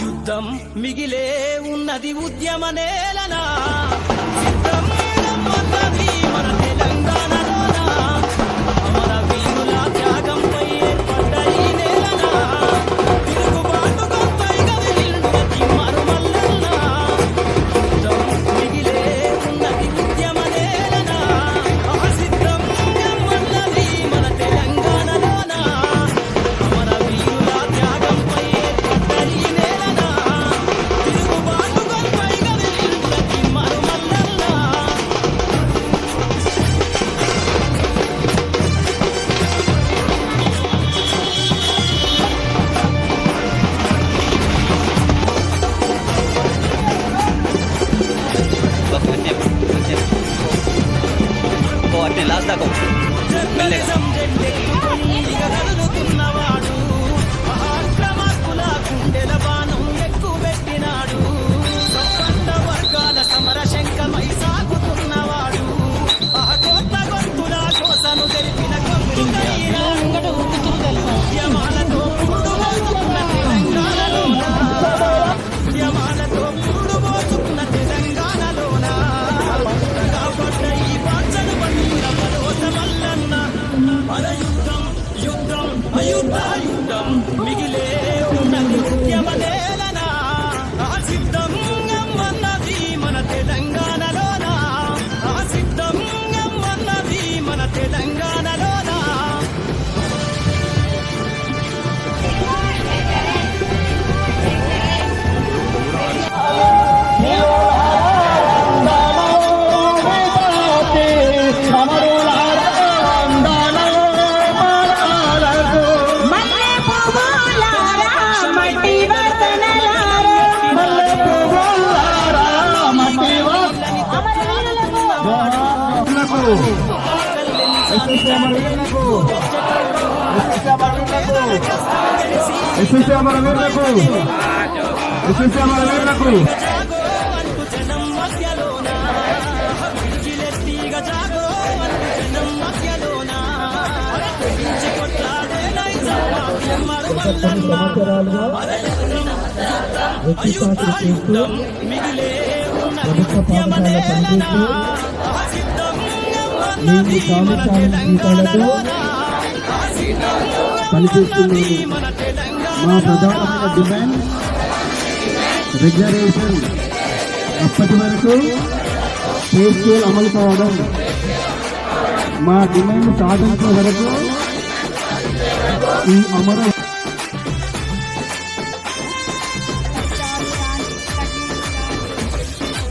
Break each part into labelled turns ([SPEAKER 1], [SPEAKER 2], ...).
[SPEAKER 1] యుద్ధం మిగిలే ఉన్నది ఉద్యమ నేలనా? యుద్ధం
[SPEAKER 2] ఎస్ఎస్సీ అమర వీరులకు ఎస్ఎస్సీ అమర వీరులకు
[SPEAKER 1] అంటూ అన్నది మన తెలంగాణలోన ఆ
[SPEAKER 2] మా
[SPEAKER 1] తెలంగాణ
[SPEAKER 2] ప్రధానమైన డిమాండ్ రిజర్వేషన్ అప్పటి వరకు పే స్కేల్ అమలు కావడం మా డిమాండ్ సాధించే వరకు ఈ అమర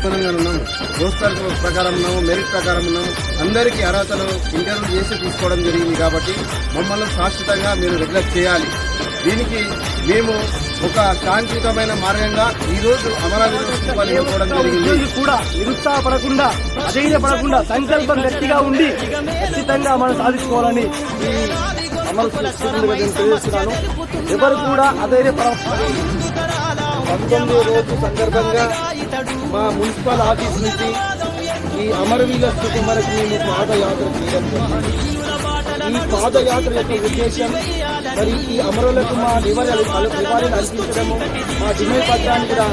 [SPEAKER 3] అనుగుణంగా ఉన్నాము రోస్టర్ ప్రకారం ఉన్నాము మెరిట్ ప్రకారం ఉన్నాము. అందరికీ అర్హతలు ఇంటర్వ్యూ చేసి తీసుకోవడం జరిగింది కాబట్టి మమ్మల్ని శాశ్వతంగా మీరు రెగ్యులర్ చేయాలి. దీనికి మేము ఒక శాంతియుతమైన మార్గంగా ఈ రోజు అమరావతి
[SPEAKER 4] కూడా నిరుత్సాహపడకుండా అధైర్యపడకుండా సంకల్పం గట్టిగా ఉండి ఖచ్చితంగా మనం సాధించుకోవాలని అమలు తెలియజేస్తున్నాను. ఎవరు కూడా అధైర్యపడ పంతొమ్మిది రోజు సందర్భంగా మా మున్సిపల్ ఆఫీస్ నుంచి ఈ అమరవీల స్థితి మనకు మేము పాదయాత్ర చేయడం ఈ పాదయాత్ర యొక్క ఉద్దేశం మరి ఈ అమరులకు మా నివాళి నివాళిని అర్పించడము మా డిమాండ్ పత్రాన్ని కూడా